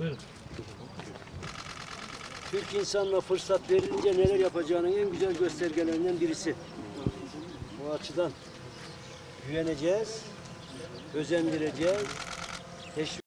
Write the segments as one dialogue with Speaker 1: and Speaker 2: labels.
Speaker 1: Buyurun.
Speaker 2: Türk insanına fırsat verilince neler yapacağının en güzel göstergelerinden birisi. Bu açıdan güveneceğiz, özendireceğiz, teşvik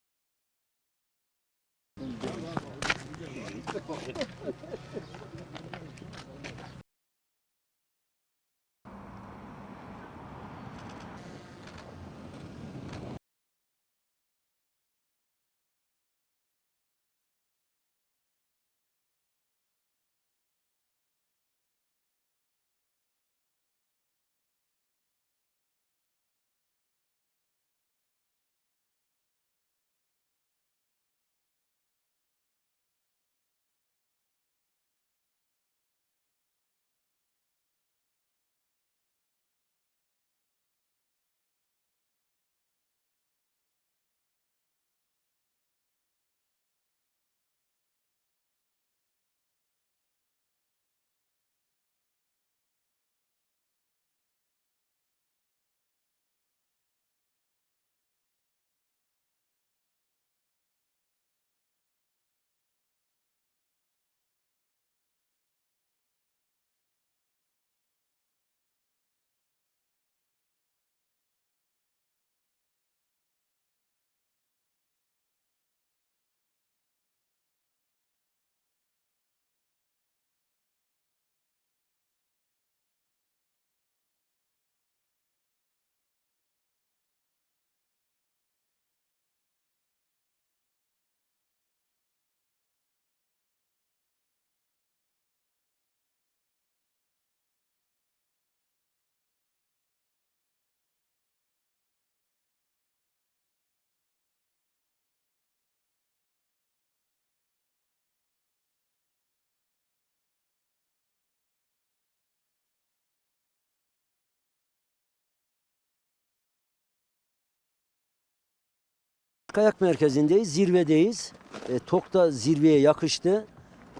Speaker 2: Kayak merkezindeyiz, zirvedeyiz. E, TOK da zirveye yakıştı.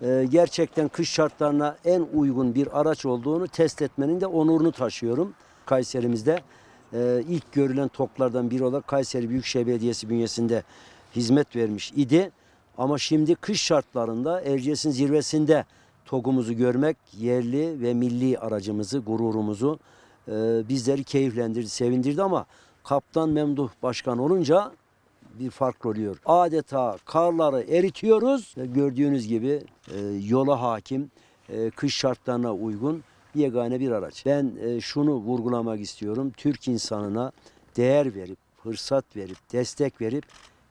Speaker 2: E, gerçekten kış şartlarına en uygun bir araç olduğunu test etmenin de onurunu taşıyorum. Kayserimizde e, ilk görülen TOK'lardan biri olarak Kayseri Büyükşehir Belediyesi bünyesinde hizmet vermiş idi. Ama şimdi kış şartlarında Erciyes'in zirvesinde TOG'umuzu görmek yerli ve milli aracımızı, gururumuzu e, bizleri keyiflendirdi, sevindirdi ama Kaptan Memduh Başkan olunca bir fark oluyor. Adeta karları eritiyoruz. Gördüğünüz gibi e, yola hakim, e, kış şartlarına uygun yegane bir araç. Ben e, şunu vurgulamak istiyorum. Türk insanına değer verip, fırsat verip, destek verip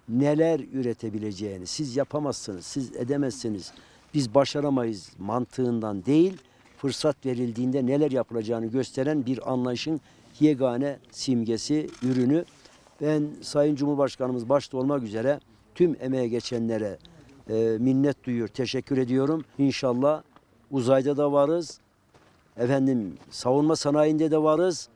Speaker 2: neler üretebileceğini siz yapamazsınız, siz edemezsiniz, biz başaramayız mantığından değil, fırsat verildiğinde neler yapılacağını gösteren bir anlayışın yegane simgesi, ürünü. Ben Sayın Cumhurbaşkanımız başta olmak üzere tüm emeğe geçenlere e, minnet duyuyor, teşekkür ediyorum. İnşallah uzayda da varız, efendim savunma sanayinde de varız,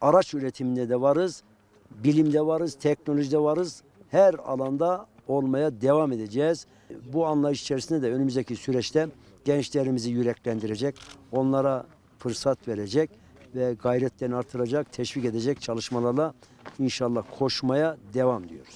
Speaker 2: araç üretiminde de varız, bilimde varız, teknolojide varız. Her alanda olmaya devam edeceğiz. Bu anlayış içerisinde de önümüzdeki süreçte gençlerimizi yüreklendirecek, onlara fırsat verecek ve gayretlerini artıracak, teşvik edecek çalışmalarla inşallah koşmaya devam diyoruz.